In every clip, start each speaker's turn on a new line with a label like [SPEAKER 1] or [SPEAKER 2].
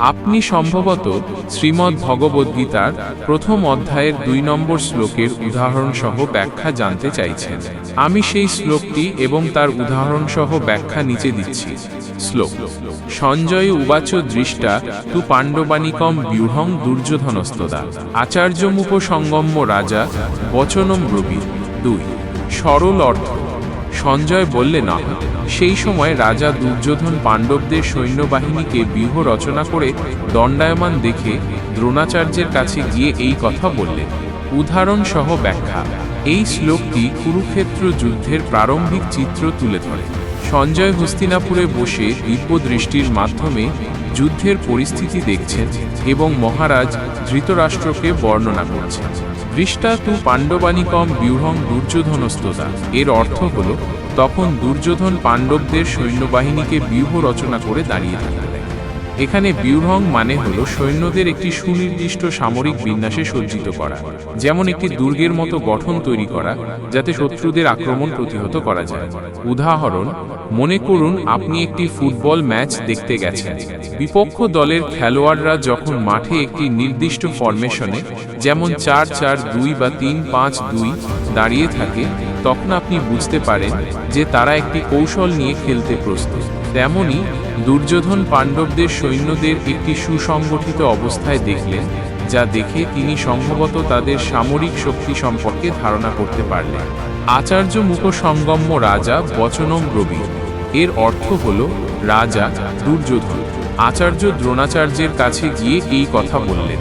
[SPEAKER 1] আপনি সম্ভবত শ্রীমদ্ ভগবদ্গীতার প্রথম অধ্যায়ের দুই নম্বর শ্লোকের উদাহরণসহ ব্যাখ্যা জানতে চাইছেন। আমি সেই শ্লোকটি এবং তার উদাহরণসহ ব্যাখ্যা নিচে দিচ্ছি। শ্লোক, সঞ্জয় উবাচ দৃষ্টা তু পাণ্ডবানিকম ব্যূহং দুর্যোধনস্তদা আচার্যমুপ সঙ্গম্য রাজা বচনম ব্রবীর দুই, সরল অর্থ সঞ্জয় বললে না। সেই সময় রাজা দুর্যোধন পাণ্ডবদের সৈন্যবাহিনীকে ব্যূহ রচনা করে দণ্ডায়মান দেখে দ্রোণাচার্যের কাছে গিয়ে এই কথা বললেন উদাহরণ সহ ব্যাখ্যা, এই শ্লোকটি কুরুক্ষেত্র যুদ্ধের প্রারম্ভিক চিত্র তুলে ধরে। সঞ্জয় হস্তিনাপুরে বসে দিব্য দৃষ্টির মাধ্যমে যুদ্ধের পরিস্থিতি দেখছেন এবং মহারাজ ধৃতরাষ্ট্রকে বর্ণনা করছেন। দৃষ্টা তু পাণ্ডবানিকম ব্যূহং দুর্যোধনস্তদা এর অর্থ হল, তখন দুর্যোধন পাণ্ডবদের সৈন্যবাহিনীকে ব্যূহ রচনা করে দাঁড়িয়ে থাকলেন। এখানে ব্যূহং মানে হল সৈন্যদের একটি সুনির্দিষ্ট সামরিক বিন্যাসে সজ্জিত করা, যেমন একটি দুর্গের মতো গঠন তৈরি করা, যাতে শত্রুদের আক্রমণ প্রতিহত করা যায়। উদাহরণ, মনে করুন আপনি একটি ফুটবল ম্যাচ দেখতে গেছেন। বিপক্ষ দলের খেলোয়াড়রা যখন মাঠে একটি নির্দিষ্ট ফরমেশনে, যেমন চার চার দুই বা তিন পাঁচ দুই, দাঁড়িয়ে থাকে তখন আপনি বুঝতে পারেন যে তারা একটি কৌশল নিয়ে খেলতে প্রস্তুত। তেমনি, দুর্যোধন পাণ্ডবদের সৈন্যদের একটি সুসংগঠিত অবস্থায় দেখলেন, যা দেখে তিনি সম্ভবত তাদের সামরিক শক্তি সম্পর্কে ধারণা করতে পারলেন। আচার্য মুখসঙ্গম্য রাজা বচনম রবি এর অর্থ হল, রাজা, দুর্যোধন, আচার্য দ্রোণাচার্যের কাছে গিয়ে এই কথা বললেন।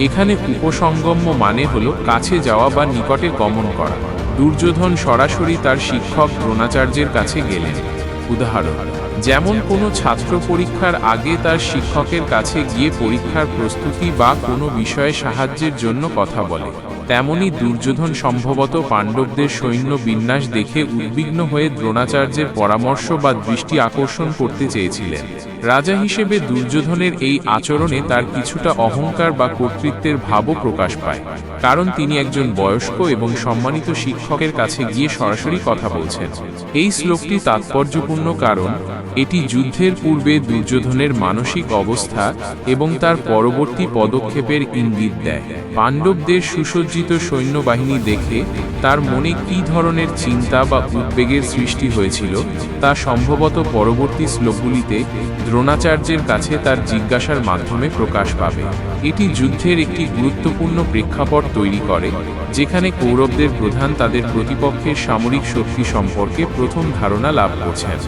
[SPEAKER 1] এখানে উপসঙ্গম্য মানে হল কাছে যাওয়া বা নিকটে গমন করা। দুর্যোধন সরাসরি তার শিক্ষক দ্রোণাচার্যের কাছে গেলেন। উদাহরণ, যেমন কোনো ছাত্র পরীক্ষার আগে তার শিক্ষকের কাছে গিয়ে পরীক্ষার প্রস্তুতি বা কোনো বিষয়ে সাহায্যের জন্য কথা বলে। তেমনি দুর্যোধন সম্ভবত পাণ্ডবদের সৈন্য বিন্যাস দেখে উদ্বিগ্ন হয়ে দ্রোণাচার্যের পরামর্শ বা দৃষ্টি আকর্ষণ করতে চেয়েছিলেন। রাজা হিসেবে দুর্যোধনের এই আচরণে তার কিছুটা অহংকার বা কর্তৃত্বের ভাবও প্রকাশ পায়, কারণ তিনি একজন বয়স্ক এবং সম্মানিত শিক্ষকের কাছে গিয়ে সরাসরি কথা বলছেন। এই শ্লোকটি তাৎপর্যপূর্ণ কারণ, এটি যুদ্ধের পূর্বে দুর্যোধনের মানসিক অবস্থা এবং তার পরবর্তী পদক্ষেপের ইঙ্গিত দেয়। পাণ্ডবদের সুসজ্জিত সৈন্যবাহিনী দেখে তার মনে কী ধরনের চিন্তা বা উদ্বেগের সৃষ্টি হয়েছিল, তা সম্ভবত পরবর্তী শ্লোকগুলিতে দ্রোণাচার্যের কাছে তার জিজ্ঞাসার মাধ্যমে প্রকাশ পাবে। এটি যুদ্ধের একটি গুরুত্বপূর্ণ প্রেক্ষাপট তৈরি করে, যেখানে কৌরবদের প্রধান তাদের প্রতিপক্ষের সামরিক শক্তি সম্পর্কে প্রথম ধারণা লাভ করছেন।